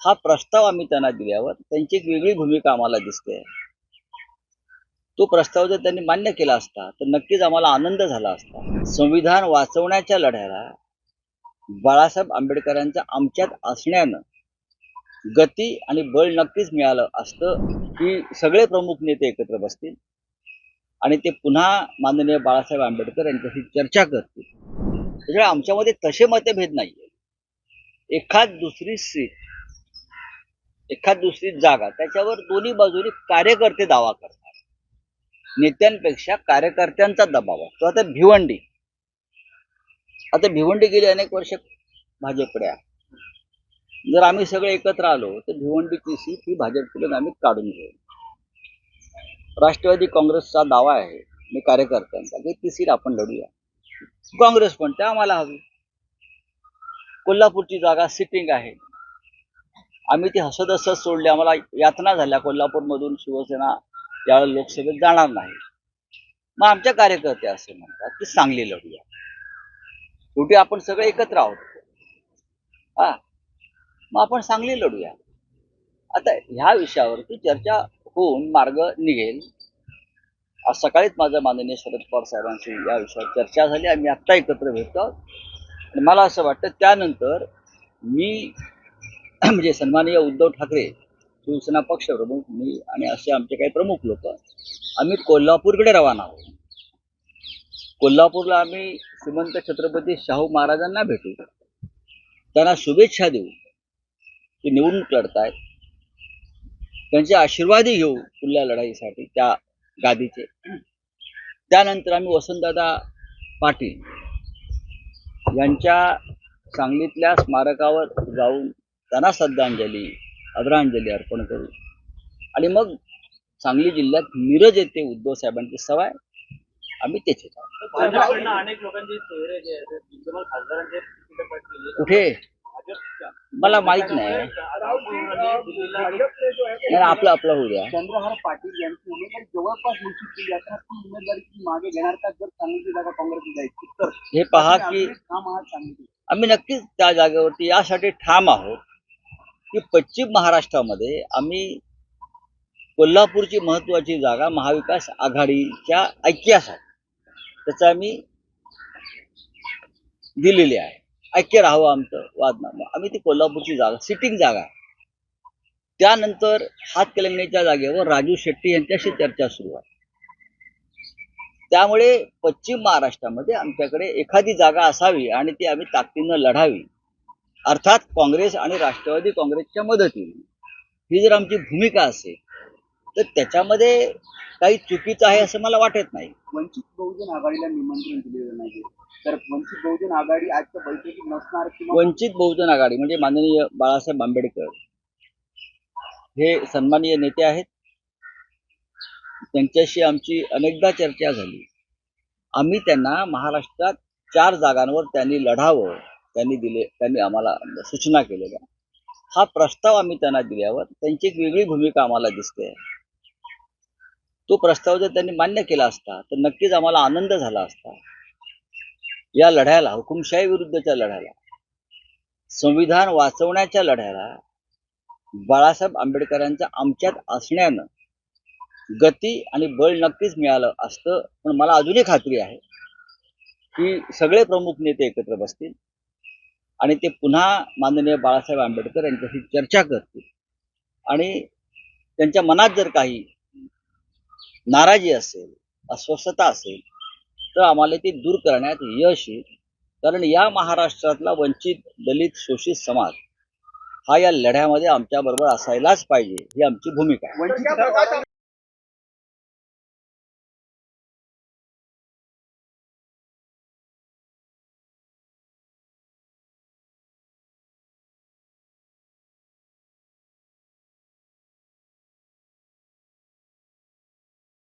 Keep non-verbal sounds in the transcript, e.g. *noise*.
हा प्रस्ताव आम्ही त्यांना दिल्यावर त्यांची एक वेगळी भूमिका आम्हाला दिसते. तो प्रस्ताव जर त्यांनी मान्य केला असता तर नक्कीच आम्हाला आनंद झाला असता. संविधान वाचवण्याच्या लढ्याला बाळासाहेब आंबेडकरांच्या आमच्यात असण्यानं गती आणि बळ नक्कीच मिळालं असतं की सगळे प्रमुख नेते एकत्र बसतील आणि ते पुन्हा माननीय बाळासाहेब आंबेडकर यांच्याशी चर्चा करतील. त्याच्यामुळे आमच्यामध्ये तसे मतभेद नाहीये. एखाद दुसरी सीट एखाद दुसरी जागा त्याच्यावर दोन्ही बाजूनी कार्यकर्ते दावा करतात. नेत्यांपेक्षा कार्यकर्त्यांचा दबाव असतो. तो आता भिवंडी. आता भिवंडी गेली अनेक वर्ष भाजपकडे आहे. जर आम्ही सगळे एकत्र आलो तर भिवंडीची सीट ही भाजपकडून आम्ही काढून घेऊ. राष्ट्रवादी काँग्रेसचा दावा आहे मी कार्यकर्त्यांचा की ती सीट आपण लढूया. काँग्रेस पण त्या आम्हाला हवी. कोल्हापूरची जागा सिटिंग आहे. आम्ही ती हसत हसत सोडली. आम्हाला यातना झाल्या. कोल्हापूरमधून शिवसेना यावेळेला लोकसभेत जाणार नाही. मग आमच्या कार्यकर्ते असे म्हणतात की चांगली लढूया. शेवटी आपण सगळे एकत्र आहोत. हा. मग आपण चांगली लढूया. आता ह्या विषयावरती चर्चा होऊन मार्ग निघेल. आज सकाळीच माझं माननीय शरद पवार साहेबांशी या विषयावर चर्चा झाली. आम्ही आत्ता एकत्र भेटतो आणि मला असं वाटतं त्यानंतर मी *clears throat* म्हणजे सन्माननीय उद्धव ठाकरे शिवसेना पक्षप्रमुख मी आणि असे आमचे काही प्रमुख लोक आम्ही कोल्हापूरकडे रवाना आहोत. कोल्हापूरला आम्ही श्रीमंत छत्रपती शाहू महाराजांना भेटू. त्यांना शुभेच्छा देऊ की निवडणूक लढतायत. त्यांचे आशीर्वादही घेऊ पुढल्या लढाईसाठी त्या गादीचे. त्यानंतर आम्ही वसंतदादा पाटील यांच्या सांगलीतल्या स्मारकावर जाऊन त्यांना श्रद्धांजली आदरांजली अर्पण करू. आणि मग सांगली जिल्ह्यात मिरज येथे उद्धव साहेबांची आहे. आम्ही भाजपकडनं अनेक लोकांचे चेहरे जे आहेत कुठे? मला माहीत नाही. आपलं आपलं होऊ द्या. चंद्रहार पाटील यांची उमेदवारी जवळपास निश्चित केली असताना ती उमेदवारी तुम्ही मागे घेणार का? जर सांगलीची जागा काँग्रेसची जायची तर. हे पहा की सांगितलं. आम्ही नक्कीच त्या जागेवरती यासाठी ठाम आहोत. की पश्चिम महाराष्ट्रामध्ये आम्ही कोल्हापूरची महत्वाची जागा महाविकास आघाडीच्या ऐक्यासाठी त्याचं आम्ही दिलेली आहे. ऐक्य राहावं आमचं वादनामं आम्ही ती कोल्हापूरची जागा सिटिंग जागा. आहे त्यानंतर हातकलंगणीच्या जागेवर राजू शेट्टी यांच्याशी चर्चा सुरू आहे. त्यामुळे पश्चिम महाराष्ट्रामध्ये आमच्याकडे एखादी जागा असावी आणि ती आम्ही ताकदीनं लढावी. अर्थात काँग्रेस आणि राष्ट्रवादी काँग्रेसच्या मदतीने. ही जर आमची भूमिका असेल तर त्याच्यामध्ये काही चुकीचं आहे असं मला वाटत नाही. वंचित बहुजन आघाडीला निमंत्रण दिलेलं नाही तर वंचित बहुजन आघाडी आजच्या बैठकीत नसणार वंचित बहुजन आघाडी म्हणजे माननीय बाळासाहेब आंबेडकर हे सन्माननीय नेते आहेत. त्यांच्याशी आमची अनेकदा चर्चा झाली. आम्ही त्यांना महाराष्ट्रात चार जागांवर त्यांनी लढावं त्यांनी दिले त्यांनी आम्हाला सूचना केलेल्या. हा प्रस्ताव आम्ही त्यांना दिल्यावर त्यांची एक वेगळी भूमिका आम्हाला दिसते. तो प्रस्ताव जर त्यांनी मान्य केला असता तर नक्कीच आम्हाला आनंद झाला असता. या लढ्याला हुकुमशाही विरुद्धच्या लढ्याला संविधान वाचवण्याच्या लढ्याला बाळासाहेब आंबेडकरांच्या आमच्यात असण्यानं गती आणि बळ नक्कीच मिळालं असतं पण मला अजूनही खात्री आहे की सगळे प्रमुख नेते एकत्र बसतील. आणि ते पुन्हा माननीय बाळासाहेब आंबेडकर यांच्याशी चर्चा करतील. आणि त्यांच्या मनात जर काही नाराजी असेल अस्वस्थता असेल तर आम्हाला ती दूर करण्यात यश येईल. कारण या महाराष्ट्रातला वंचित दलित शोषित समाज हा या लढ्यामध्ये आमच्याबरोबर असायलाच पाहिजे ही आमची भूमिका